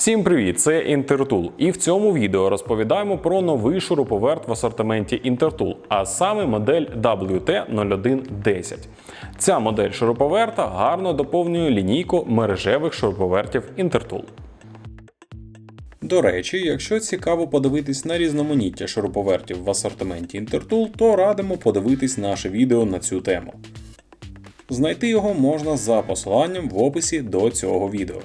Всім привіт! Це Intertool. І в цьому відео розповідаємо про новий шуруповерт в асортименті Intertool, а саме модель WT0110. Ця модель шуруповерта гарно доповнює лінійку мережевих шуруповертів Intertool. До речі, якщо цікаво подивитись на різноманіття шуруповертів в асортименті Intertool, то радимо подивитись наше відео на цю тему. Знайти його можна за посиланням в описі до цього відео.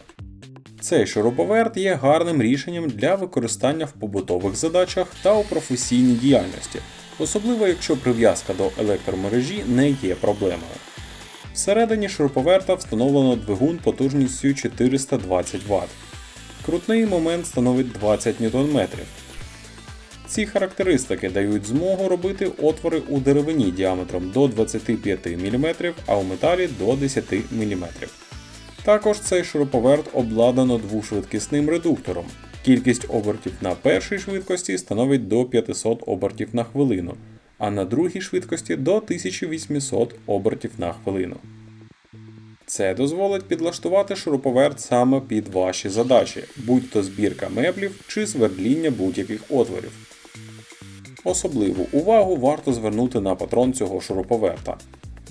Цей шуруповерт є гарним рішенням для використання в побутових задачах та у професійній діяльності, особливо якщо прив'язка до електромережі не є проблемою. Всередині шуруповерта встановлено двигун потужністю 420 Вт. Крутний момент становить 20 Нм. Ці характеристики дають змогу робити отвори у деревині діаметром до 25 мм, а у металі до 10 мм. Також цей шуруповерт обладнано двошвидкісним редуктором. Кількість обертів на першій швидкості становить до 500 обертів на хвилину, а на другій швидкості до 1800 обертів на хвилину. Це дозволить підлаштувати шуруповерт саме під ваші задачі, будь-то збірка меблів чи свердління будь-яких отворів. Особливу увагу варто звернути на патрон цього шуруповерта.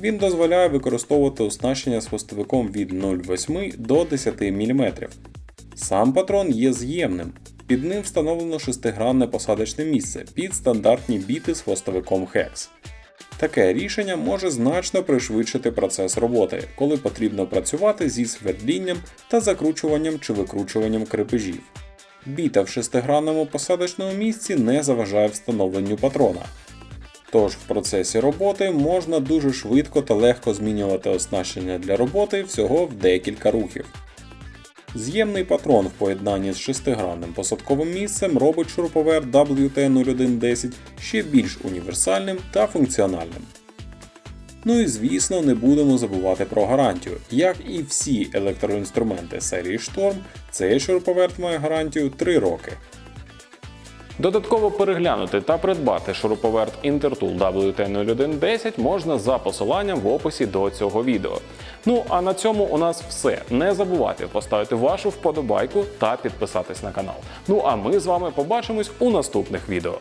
Він дозволяє використовувати оснащення з хвостовиком від 0,8 до 10 мм. Сам патрон є з'ємним. Під ним встановлено шестигранне посадочне місце під стандартні біти з хвостовиком HEX. Таке рішення може значно пришвидшити процес роботи, коли потрібно працювати зі свердлінням та закручуванням чи викручуванням крепежів. Біта в шестигранному посадочному місці не заважає встановленню патрона. Тож в процесі роботи можна дуже швидко та легко змінювати оснащення для роботи всього в декілька рухів. З'ємний патрон в поєднанні з шестигранним посадковим місцем робить шуруповерт WT0110 ще більш універсальним та функціональним. Ну і звісно, не будемо забувати про гарантію. Як і всі електроінструменти серії Storm, цей шуруповерт має гарантію 3 роки. Додатково переглянути та придбати шуруповерт Intertool WT0110 можна за посиланням в описі до цього відео. Ну а на цьому у нас все. Не забувайте поставити вашу вподобайку та підписатись на канал. Ну а ми з вами побачимось у наступних відео.